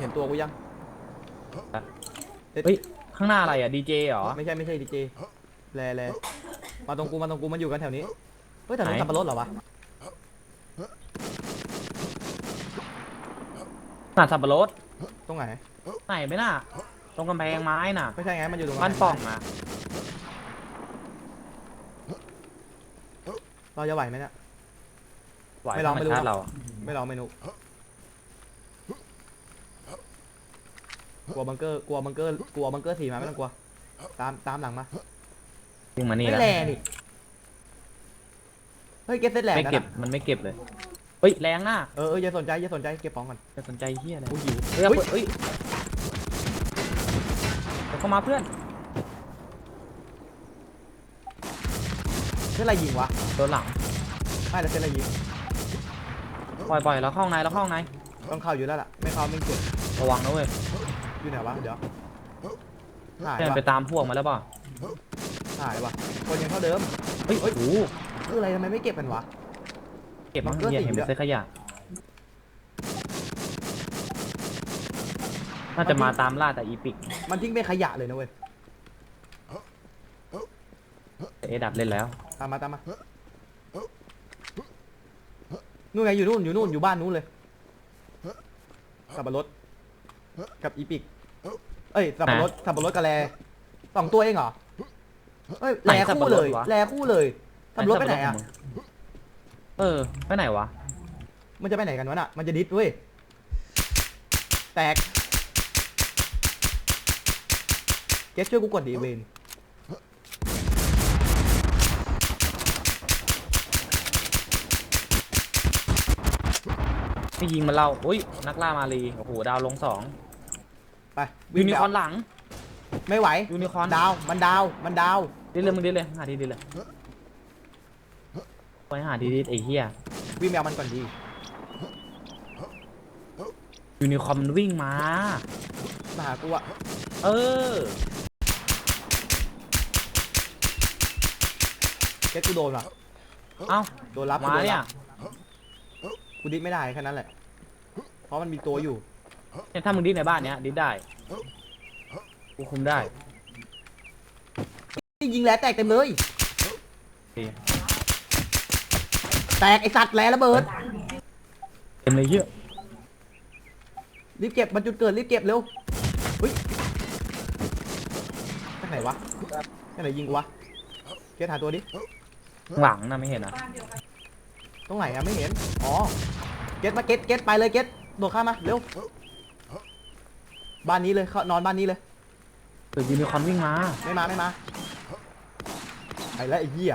เห็นตัวกูยังเฮ้ย ข้างหน้าอะไรอะดีเจเหรอ ไม่ใช่ไม่ใช่ดีเจแลแลมาตรงกูมาตรงกูมันอยู่กันแถวนี้ เฮ้ยแถวนี้ไหนสับปะรดเหรอวะหน้าสับปะรดตรงไหนไหนไม่น่าตรงกำแพงไม้น่ะ ไม่ใช่ไงมันอยู่ตรงไหบ้านป่องอะเราจะไหวไหมเนี่ย ไหวไม่ลองธรรไม่รู้ชาติเราอะไม่ลองเมนู กลัวบังเกอร์กลัวบังเกอร์กลัวบังเกอร์สี่มาไม่ต้องกลัว ตามตามหลังมาวิ่งมานี่ไม่แล้วแลนี่เฮ้ยเก็บเซตแหลกไม่นะเก็บมันไม่เก็บเลยเฮ้ยแรงอะเออเอออย่าสนใจอย่าสนใจเก็บของก่อนจะสนใจเฮียอะไรกูหิวเฮ้ยเอาเฮ้ยเฮ้ยเดี๋ยวเข้ามาเพื่อนเซตอะไรยิงวะโดนหลังไม่แต่เซตอะไรยิงปล่อยปล่อยแล้วเข้าข้างในแล้วเข้าข้างในต้องเข้าอยู่แล้วล่ะไม่เข้าไม่เก็บระวังนะเว้ย อยู่ไหนวะเดี๋ยวหายเพื่อนวะไปตามพวกมาแล้วเปล่าหายวะคนยังเท่าเดิมเฮ้ยเฮ้ยโอ้โหคืออะไรทำไมไม่เก็บกันวะ เก็บมัมานก็เฮียติดเห็นอยู่เป็นเศษขยะน่าจะมาตามล่าแต่อีพิกมันทิ้งเป็นขยะเลยนะเว้ยแต่เอดับเล่นแล้ว ตามมาตามมานู่นไงอยู่นู่นอยู่นู่นอยู่บ้านนู้นเลยสับปะรด กับอีปิก เอ้ย สับปะรด สับปะรดกับแลสองตัวเองเหรอ เอ้ยไหนแลสับคู่ปะรดเลยวะแลคู่เลย สับปะรดไปไหนอะ เออ ไปไหนวะ มันจะไปไหนกันวะน่ะ มันจะดิสเว้ย แตก เกสช่วยกูกดดีเวนไม่ยิงมาเล่าอุ้ย นักล่ามาลี โอ้โห ดาวลงสอง ไปยูวิ่งนิไปคอเอาร์นหลัง ไม่ไหวยูนิคอร์น ดาวมันดาวมันดาวดิเลยมึงดิเลยหาดีดิเลยไปหาดีดิไอ้เหี้ยวิ่งไปเอามันก่อนดียูนิคอร์นมันวิ่งมา มาหากูอะเออเกสกูโดนว่ะเอ้าโดนรับกูมาโดนเนี่รัยบกูดิสไม่ได้แค่นั้นแหละเพราะมันมีตัวอยู่ เนี่ยถ้ามึงดิในบ้านเนี้ยดิได้กูคุมได้นี่ยิงแหล้วแตกเต็มเลยโอเคแตกไอสัตว์แหล้วระเบิด เต็มเลยเยอะรีบเก็บมันจุดเกิดรีบเก็บเร็วเฮ้ยทางไหนวะทางไหนยิงกูวะเกสหาตัวดิ ข้างหลังนะไม่เห็นอะตรงไหนอะไม่เห็น อ๋อ เกสมาเกสเกสไปเลยเกสโดดข้ามมาเร็ว บ้านนี้เลยเข้านอนบ้านนี้เลยเกิดยูนิคอร์นวิ่งมา ไม่มาไม่มาไอ้แล้วไอ้เหี้ย